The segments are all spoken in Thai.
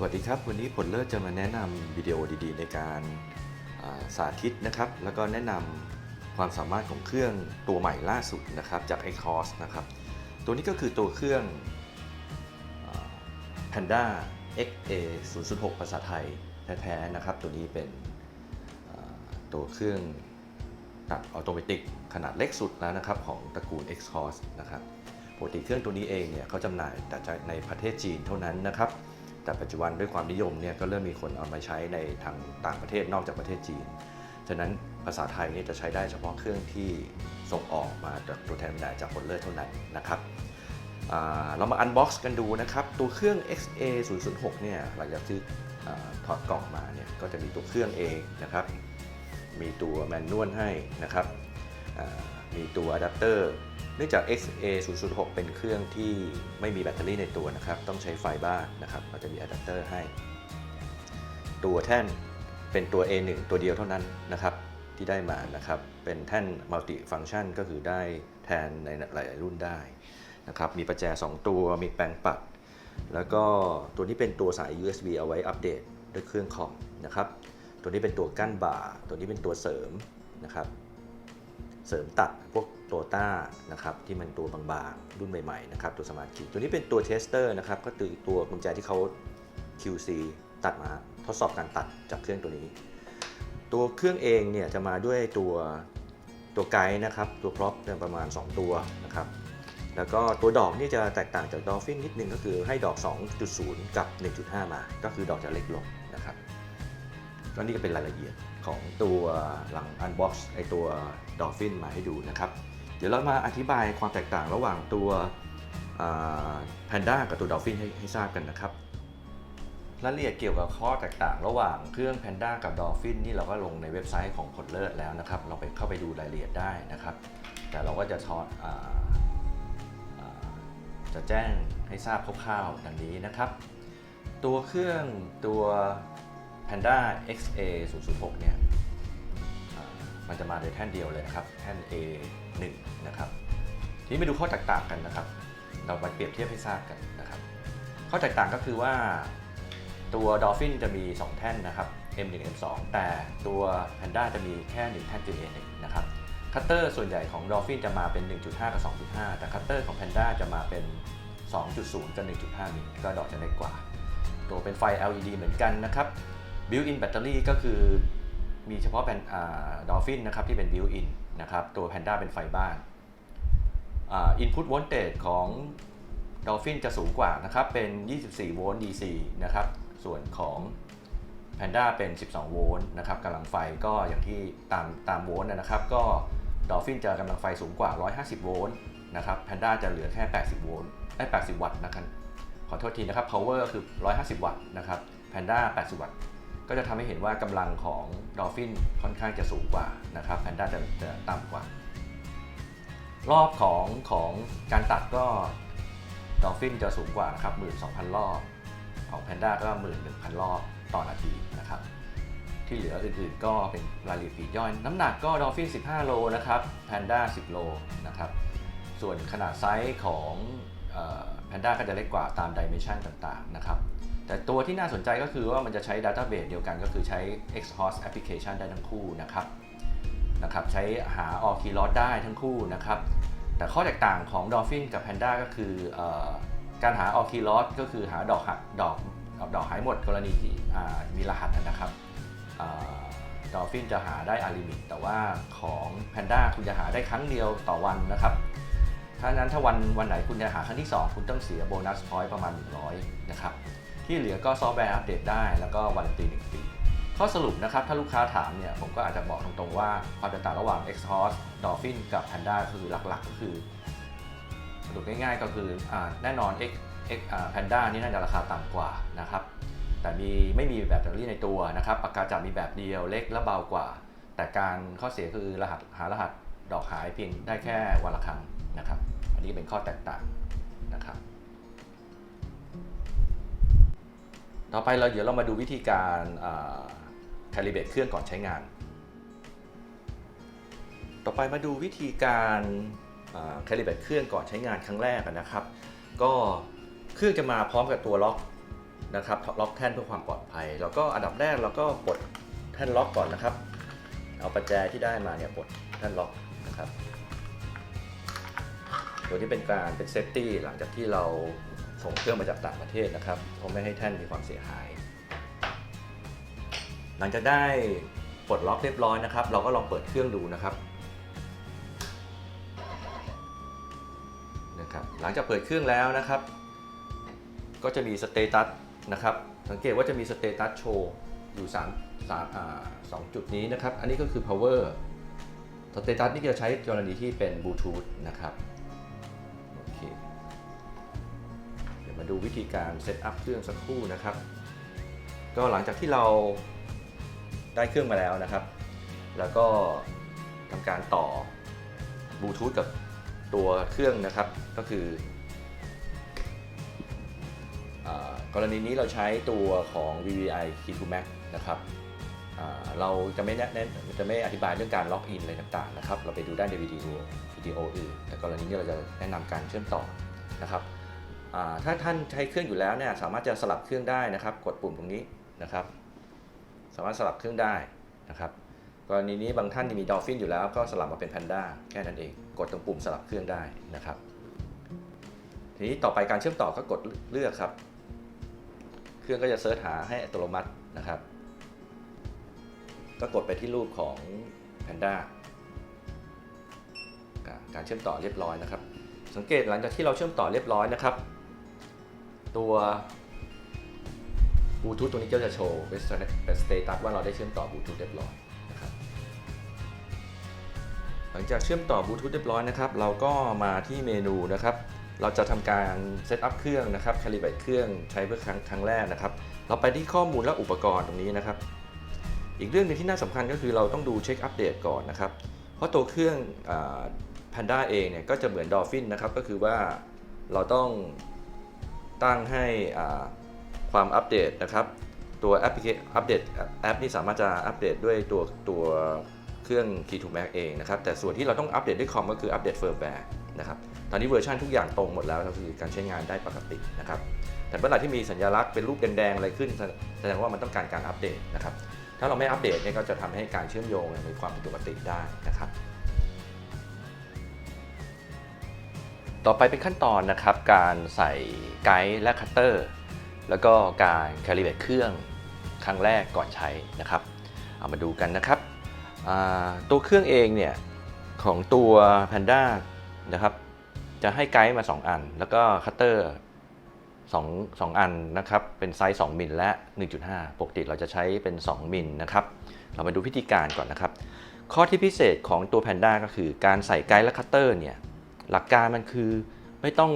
สวัสดีครับ วันนี้ผลเลิศจะมาแนะนำวิดีโอดีๆ ในการสาธิตนะครับ แล้วก็แนะนำความสามารถของเครื่องตัวใหม่ล่าสุดนะครับจาก x c o s นะครับ ตัวนี้ก็คือตัวเครื่อง Panda XA 0 0 6ภาษาไทยแท้ๆนะครับ ตัวนี้เป็นตัวเครื่องตัดออโตเมติกขนาดเล็กสุดแล้วนะครับของตระกูล x c o s นะครับปกติเครื่องตัวนี้เองเนี่ยเขาจำหน่ายแต่ในประเทศจีนเท่านั้นนะครับ แต่ปัจจุบันด้วยความนิยมเนี่ยก็เริ่มมีคนเอามาใช้ในทางต่างประเทศนอกจากประเทศจีน ฉะนั้นภาษาไทยเนี่ยจะใช้ได้เฉพาะเครื่องที่ส่งออกมาจากตัวแทนจำหน่ายจากผลเลิศเท่านั้นนะครับเรามาอันบ็อกซ์กันดูนะครับ ตัวเครื่อง XA 0 0 6เนี่ยหลังจากที่อ่าถอดกล่องมาเนี่ยก็จะมีตัวเครื่องเองนะครับ มีตัวแมนนวลให้นะครับ มีตัวอะแดปเตอร์เนื่องจาก XA 0 0 6 เป็นเครื่องที่ไม่มีแบตเตอรี่ในตัวนะครับ ต้องใช้ไฟบ้านนะครับเราจะมีอะแดปเตอร์ให้ ตัวแท่นเป็นตัว A1 ตัวเดียวเท่านั้นนะครับที่ได้มานะครับ เป็นแท่นมัลติฟัง c t ชันก็คือได้แทนในหลายๆรุ่นได้นะครับ มีประแจ 2 ตัว มีแปลงปัด แล้วก็ตัวนี้เป็นตัวสาย USB เอาไว้อัปเดตด้วยเครื่องคอมนะครับ ตัวนี้เป็นตัวกั้นบ่า ตัวนี้เป็นตัวเสริมนะครับ เสริมตัดพวกโตต้านะครับที่มันตัวบางๆ รุ่นใหม่ๆนะครับตัวสมาร์ทคีตัวนี้เป็นตัวเทสเตอร์นะครับก็คือตัวกุญแจที่เขา QC ตัดมาทดสอบการตัดจากเครื่องตัวนี้ ตัวเครื่องเองเนี่ยจะมาด้วยตัวตัวไกด์นะครับตัวพร็อพประมาณ 2 ตัวนะครับแล้วก็ตัวดอกนี่จะแตกต่างจากดอลฟินนิดนึงก็คือให้ดอก 2.0 กับ 1.5 มา ก็คือดอกจะเล็กลงนะครับก็นี่ก็เป็นรายละเอียด ของตัวหลัง Unbox ไอตัว Dolphin มาให้ดูนะครับ เดี๋ยวเรามาอธิบายความแตกต่างระหว่างตัวแพนด้ากับตัว Dolphin ให้ให้ทราบกันนะครับรายละเอียดเกี่ยวกับข้อแตกต่างระหว่างเครื่อง Panda กับ Dolphin นี่เราก็ลงในเว็บไซต์ของผลเลิศแล้วนะครับ เราไปเข้าไปดูรายละเอียดได้นะครับ แต่เราก็จะทอดจะแจ้งให้ทราบคร่าวๆดังนี้นะครับ ตัวเครื่องตัว Panda XA 0 0 6เนี่ยมันจะมาในแท่นเดียวเลยนะครับ แท่น A1 นะครับทีนี้มาดูข้อแตกต่างกันนะครับ เรามาเปรียบเทียบให้ทราบกันนะครับ ข้อแตกต่างก็คือว่าตัว Dolphin จะมี 2 แท่นนะครับ M1 M2 แต่ตัว Panda จะมีแค่ 1 แท่นคือ A1 นะครับคัตเตอร์ส่วนใหญ่ของ Dolphin จะมาเป็น 1.5 กับ 2.5 แต่คัตเตอร์ของ Panda จะมาเป็น 2.0 กับ 1.5มิลก็ดอกจะเล็กกว่า ตัวเป็นไฟ LED เหมือนกันนะครับ built-in battery ก็คือมีเฉพาะเป็นดอลฟินนะครับที่เป็น built-in นะครับ ตัว Panda เป็นไฟบ้านอ่า input voltage ของ Dolphin จะสูงกว่านะครับ เป็น 24 โวลต์ DC นะครับ ส่วนของ Panda เป็น 12 โวลต์นะครับกำลังไฟก็อย่างที่ตามตามโวลต์นะครับ ก็ Dolphin จะกำลังไฟสูงกว่า 150 โวลต์นะครับ Panda จะเหลือแค่ 80 โวลต์ไอ้80 วัตต์นะครับ ขอโทษทีนะครับ power คือ 150 วัตต์นะครับ Panda 80 วัตต์ ก็จะทำให้เห็นว่ากำลังของ Dolphin ค่อนข้างจะสูงกว่านะครับ Panda จะจะต่ำกว่า รอบของของการตัดก็ Dolphin จะสูงกว่านะครับ12,000รอบ ของ Panda ก็11,000รอบต่อนาทีนะครับ ที่เหลืออื่นๆก็เป็นรายละเอียดปลีกย่อย น้ำหนักก็ Dolphin 15 โลนะครับ Panda 10 โลนะครับ ส่วนขนาดไซส์ของ แพนด้าก็จะเล็กกว่าตามดิเมนชันต่างๆนะครับแต่ตัวที่น่าสนใจก็คือว่ามันจะใช้ Database เดียวกันก็คือใช้ Xhost Application ได้ทั้งคู่นะครับนะครับใช้หา All Key Lot ได้ทั้งคู่นะครับแต่ข้อแตกต่างของ Dolphin กับ Panda ก็คือออการหา All Key Lot ก็คือหาดอกหักดอกดอกหายหมดกรณีที่มีรหัสนะครับดอลฟินจะหาได้อาลิมิตแต่ว่าของ Panda คุณจะหาได้ครั้งเดียวต่อวันนะครับ ถ้านั้นถ้าวันวันไหนคุณจะหาครั้งที่ 2 คุณต้องเสียโบนัสพอยต์ประมาณ 100 นะครับ ที่เหลือก็ซอฟต์แวร์อัปเดตได้แล้วก็วันตี1ปีข้อสรุปนะครับ ถ้าลูกค้าถามเนี่ย ผมก็อาจจะบอกตรงๆว่าความแตกต่างระหว่าง Xhost Dolphin กับ Panda คือหลักๆ ก็คือสรุปง่ายๆก็คืออแน่นอน X X Panda นี่น่าจะราคาต่ำกว่านะครับ แต่มีไม่มีแบตเตอรี่ในตัวนะครับปากกาจับมีแบบเดียวเล็กและเบากว่า แต่การข้อเสียคือรหัสหารหัส ดอกหายเพียงได้แค่วันละครั้งนะครับ อันนี้เป็นข้อแตกต่างนะครับ ต่อไปเราเดี๋ยวเรามาดูวิธีการคาลิเบตเครื่องก่อนใช้งาน ต่อไปมาดูวิธีการคาลิเบตเครื่องก่อนใช้งานครั้งแรกนะครับ ก็เครื่องจะมาพร้อมกับตัวล็อกนะครับล็อกแท่นเพื่อความปลอดภัย แล้วก็อันดับแรกเราก็ปลดแท่นล็อกก่อนนะครับ เอาประแจที่ได้มาเนี่ยปลดแท่นล็อก นะครับโดยที่เป็นการเป็นเซฟตี้หลังจากที่เราส่งเครื่องมาจากต่างประเทศนะครับเพราะไม่ให้แท่นมีความเสียหาย หลังจากได้ปลดล็อกเรียบร้อยนะครับ เราก็ลองเปิดเครื่องดูนะครับนะครับ หลังจากเปิดเครื่องแล้วนะครับ ก็จะมีสเตตัสนะครับ สังเกตว่าจะมีสเตตัสโชว์อยู่3 3อ่าสองจุดนี้นะครับ อันนี้ก็คือ power เตตัสนี่จะใช้กรณีที่เป็นบลูทูธนะครับโอเคเดี๋ยวมาดูวิธีการเซตอัพเครื่องสักครู่นะครับ ก็หลังจากที่เราได้เครื่องมาแล้วนะครับ แล้วก็ทำการต่อบลูทูธกับตัวเครื่องนะครับ ก็คืออกรณีนี้เราใช้ตัวของ VVI Key2 Max นะครับ เราจะไม่แนะนจะไม่อธิบายเรื่องการล็อกอินอะไรต่างๆนะครับ เราไปดูได้ในวิดีโอวิดีโออื่น แต่กรณีนี้เราจะแนะนำการเชื่อมต่อนะครับ ถ้าท่านใช้เครื่องอยู่แล้วเนี่ยสามารถจะสลับเครื่องได้นะครับ กดปุ่มตรงนี้นะครับ สามารถสลับเครื่องได้นะครับ กรณีนี้บางท่านมีดอลฟินอยู่แล้วก็สลับมาเป็นแพนด้าแค่นั้นเอง กดตรงปุ่มสลับเครื่องได้นะครับ ทีนี้ต่อไปการเชื่อมต่อก็กดเลือกครับ เครื่องก็จะเซิร์ชหาให้อัตโนมัตินะครับ ก็กดไปที่รูปของแพนด้าการเชื่อมต่อเรียบร้อยนะครับ สังเกตหลังจากที่เราเชื่อมต่อเรียบร้อยนะครับ ตัวบลูทูธตัวนี้ก็จะโชว์เป็นสเตตัสว่าเราได้เชื่อมต่อบลูทูธเรียบร้อยนะครับหลังจากเชื่อมต่อบลูทูธเรียบร้อยนะครับ เราก็มาที่เมนูนะครับ เราจะทำการเซตอัพเครื่องนะครับคาลิเบรตเครื่องใช้เพื่อครั้งครั้งแรกนะครับ เราไปที่ข้อมูลและอุปกรณ์ตรงนี้นะครับ อีกเรื่องหนึงที่น่าสำคัญก็คือเราต้องดูเช็คอัปเดตก่อนนะครับ เพราะตัวเครื่องแพนด้าเองเนี่ยก็จะเหมือน Dolphin นะครับ ก็คือว่าเราต้องตั้งให้ความอัปเดตนะครับ ตัวแอปพลิเคอัปเดตแอปนี่สามารถจะอัปเดตด้วยตัวตัวเครื่อง Key to Mac เองนะครับ แต่ส่วนที่เราต้องอัปเดตด้วยคอมก็คืออัปเดตเฟิร์มแวร์นะครับ ตอนนี้เวอร์ชันทุกอย่างตรงหมดแล้วก็คือการใช้งานได้ปกตินะครับ แต่เมื่อไหร่ที่มีสัญลักษณ์เป็นรูปแดงๆอะไรขึ้น แสดงว่ามันต้องการการอัปเดตนะครับ ถ้าเราไม่อัปเดตเนี่ยก็จะทำให้การเชื่อมโยงมีความผิดปกติได้นะครับ ต่อไปเป็นขั้นตอนนะครับ การใส่ไกด์และคัตเตอร์ แล้วก็การแคลิเบตเครื่องครั้งแรกก่อนใช้นะครับ เอามาดูกันนะครับตัวเครื่องเองเนี่ยของตัว Panda นะครับจะให้ไกด์มา 2 อัน แล้วก็คัตเตอร์ 2 2 อันนะครับ เป็นไซส์ 2 มิลและ 1.5 ปกติเราจะใช้เป็น 2 มิลนะครับ เรามาดูพิธีการก่อนนะครับ ข้อที่พิเศษของตัว Panda ก็คือการใส่ไกด์และคัตเตอร์เนี่ย หลักการมันคือไม่ต้อง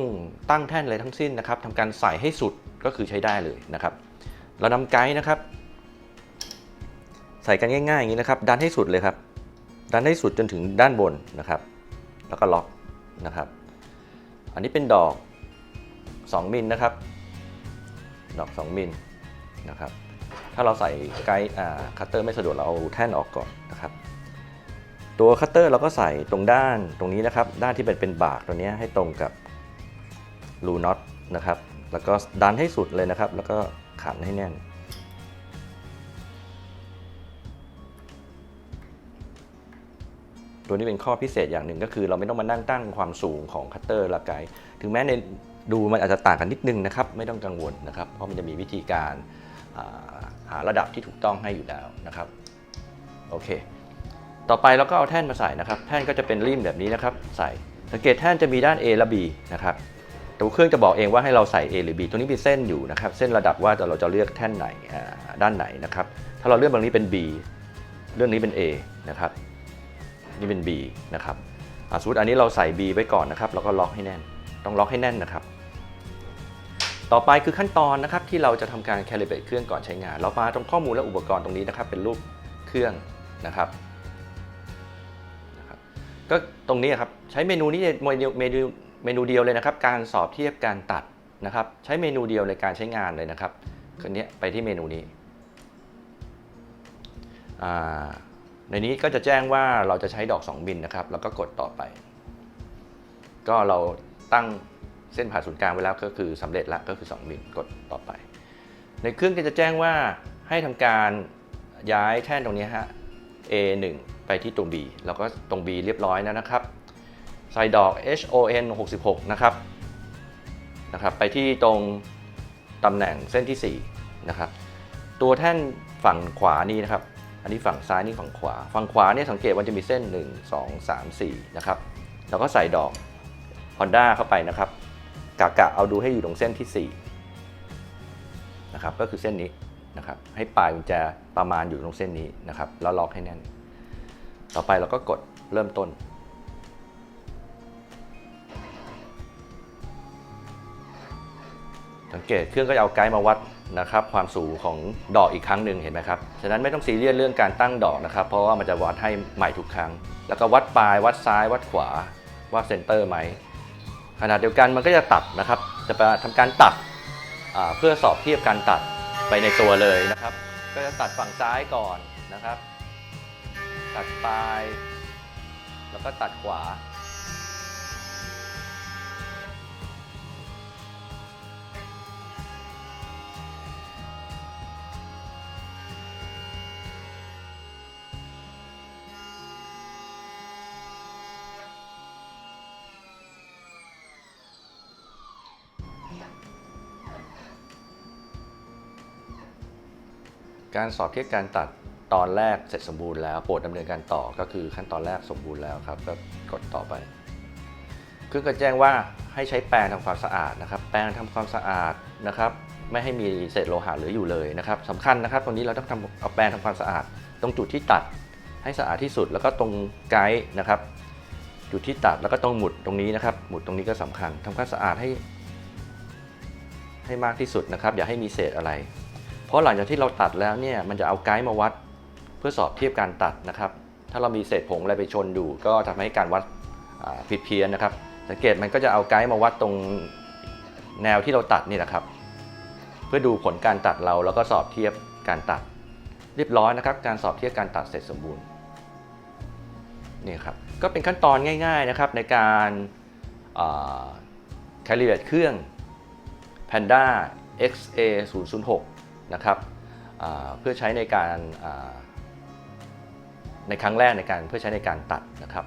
ตั้งแท่นอะไรทั้งสิ้นนะครับทำการใส่ให้สุดก็คือใช้ได้เลยนะครับ เรานำไกด์นะครับ ใส่กันง่ายๆอย่างนี้นะครับ ดันให้สุดเลยครับ ดันให้สุดจนถึงด้านบนนะครับ แล้วก็ล็อกนะครับ อันนี้เป็นดอก 2มิลนะครับ ดอก 2มิลนะครับ ถ้าเราใส่ไกด์คัตเตอร์ไม่สะดวกเราเอาแท่นออกก่อนนะครับ ตัวคัตเตอร์เราก็ใส่ตรงด้านตรงนี้นะครับ ด้านที่เป็นเป็นบากตัวนี้ให้ตรงกับรูน็อตนะครับ แล้วก็ดันให้สุดเลยนะครับ แล้วก็ขันให้แน่นตัวนี้เป็นข้อพิเศษอย่างหนึ่งก็คือเราไม่ต้องมานั่งตั้งความสูงของคัตเตอร์ละไกด์ถึงแม้ใน ดูมันอาจจะต่างกันนิดนึงนะครับ ไม่ต้องกังวลนะครับ เพราะมันจะมีวิธีการหาระดับที่ถูกต้องให้อยู่แล้วนะครับโอเค ต่อไปเราก็เอาแท่นมาใส่นะครับ แท่นก็จะเป็นริมแบบนี้นะครับ ใส่สังเกตแท่นจะมีด้าน A และ B นะครับตัวเครื่องจะบอกเองว่าให้เราใส่ A หรือ B ตัวนี้มีเส้นอยู่นะครับ เส้นระดับว่าเราจะเลือกแท่นไหนด้านไหนนะครับ ถ้าเราเลือกบางนี้เป็น B เรื่องนี้เป็น A นะครับ นี่เป็น B นะครับอาสมมติอันนี้เราใส่ B ไว้ก่อนนะครับ แล้วก็ล็อกให้แน่น ต้องล็อกให้แน่นนะครับ ต่อไปคือขั้นตอนนะครับที่เราจะทำการ calibrate เครื่องก่อนใช้งาน เรามาตรงข้อมูลและอุปกรณ์ตรงนี้นะครับเป็นรูปเครื่องนะครับ ก็ตรงนี้ครับใช้เมนูนี้เมนูเมนูเมนูเดียวเลยนะครับ การสอบเทียบการตัดนะครับ ใช้เมนูเดียวในการใช้งานเลยนะครับคนนี้ไปที่เมนูนี้ในนี้ก็จะแจ้งว่าเราจะใช้ดอก2มิลนะครับ แล้วก็กดต่อไป ก็เราตั้ง เส้นผ่าศูนย์กลางไว้แล้วก็คือสำเร็จล้วก็คือ 2มิลกดต่อไป ในเครื่องก็จะแจ้งว่าให้ทำการย้ายแท่นตรงนี้ฮะ A1 ไปที่ตรง B แล้วก็ตรง B เรียบร้อยแล้วนะครับใส่ดอก HON 66 นะครับนะครับไปที่ตรงตำแหน่งเส้นที่ 4 นะครับ ตัวแท่นฝั่งขวานี้นะครับ อันนี้ฝั่งซ้ายนี่ฝั่งขวา ฝั่งขวาเนี่ยสังเกตว่าจะมีเส้น 1 2 3 4 นะครับ แล้วก็ใส่ดอก Honda เข้าไปนะครับ กะกะเอาดูให้อยู่ตรงเส้นที่4นะครับก็คือเส้นนี้นะครับให้ปลายกุญแจประมาณอยู่ตรงเส้นนี้นะครับแล้วล็อกให้แน่น ต่อไปเราก็กดเริ่มต้น สังเกตเครื่องก็จะเอาไกด์มาวัดนะครับความสูงของดอกอีกครั้งหนึ่งเห็นไหมครับ ฉะนั้นไม่ต้องซีเรียสเรื่องการตั้งดอกนะครับ เพราะว่ามันจะวัดให้ใหม่ทุกครั้ง แล้วก็วัดปลายวัดซ้ายวัดขวาว่าเซนเตอร์ไหม ขณะเดียวกันมันก็จะตัดนะครับ จะไปทำการตัดเพื่อสอบเทียบการตัดไปในตัวเลยนะครับ ก็จะตัดฝั่งซ้ายก่อนนะครับ ตัดปลาย แล้วก็ตัดขวา การสอบเทียบการตัดตอนแรกเสร็จสมบูรณ์แล้วโปรดดำเนินการต่อก็คือขั้นตอนแรกสมบูรณ์แล้วครับก็กดต่อไปเครื่องก็แจ้งว่าให้ใช้แปรงทำความสะอาดนะครับ แปรงทำความสะอาดนะครับ ไม่ให้มีเศษโลหะเหลืออยู่เลยนะครับสำคัญนะครับตรงนี้เราต้องทำเอาแปรงทำความสะอาด ตรงจุดที่ตัดให้สะอาดที่สุด แล้วก็ตรงไกด์นะครับ จุดที่ตัดแล้วก็ตรงหมุดตรงนี้นะครับ หมุดตรงนี้ก็สำคัญทำความสะอาดให้ ให้มากที่สุดนะครับ อย่าให้มีเศษอะไร ราะหลังจากที่เราตัดแล้วเนี่ยมันจะเอาไกด์มาวัด เพื่อสอบเทียบการตัดนะครับ ถ้าเรามีเศษผงอะไรไปชนอยู่ก็ทำให้การวัดผิดเพี้ยนนะครับ สังเกตมันก็จะเอาไกด์มาวัดตรงแนวที่เราตัดนี่แหละครับ เพื่อดูผลการตัดเราแล้วก็สอบเทียบการตัด เรียบร้อยนะครับ การสอบเทียบการตัดเสร็จสมบูรณ์นี่ครับก็เป็นขั้นตอนง่าย ๆนะครับในการแคลิเบตเครื่อง Panda XA 0 0 6 นะครับเพื่อใช้ในการในครั้งแรกในการเพื่อใช้ในการตัดนะครับ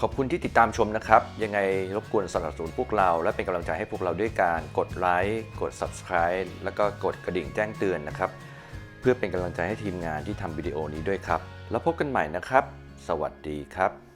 ขอบคุณที่ติดตามชมนะครับ ยังไงรบกวนสนับสนุนพวกเรา และเป็นกำลังใจให้พวกเราด้วยการกดไลค์กด Subscribe แล้วก็กดกระดิ่งแจ้งเตือนนะครับ เพื่อเป็นกำลังใจให้ทีมงานที่ทำวิดีโอนี้ด้วยครับ แล้วพบกันใหม่นะครับ สวัสดีครับ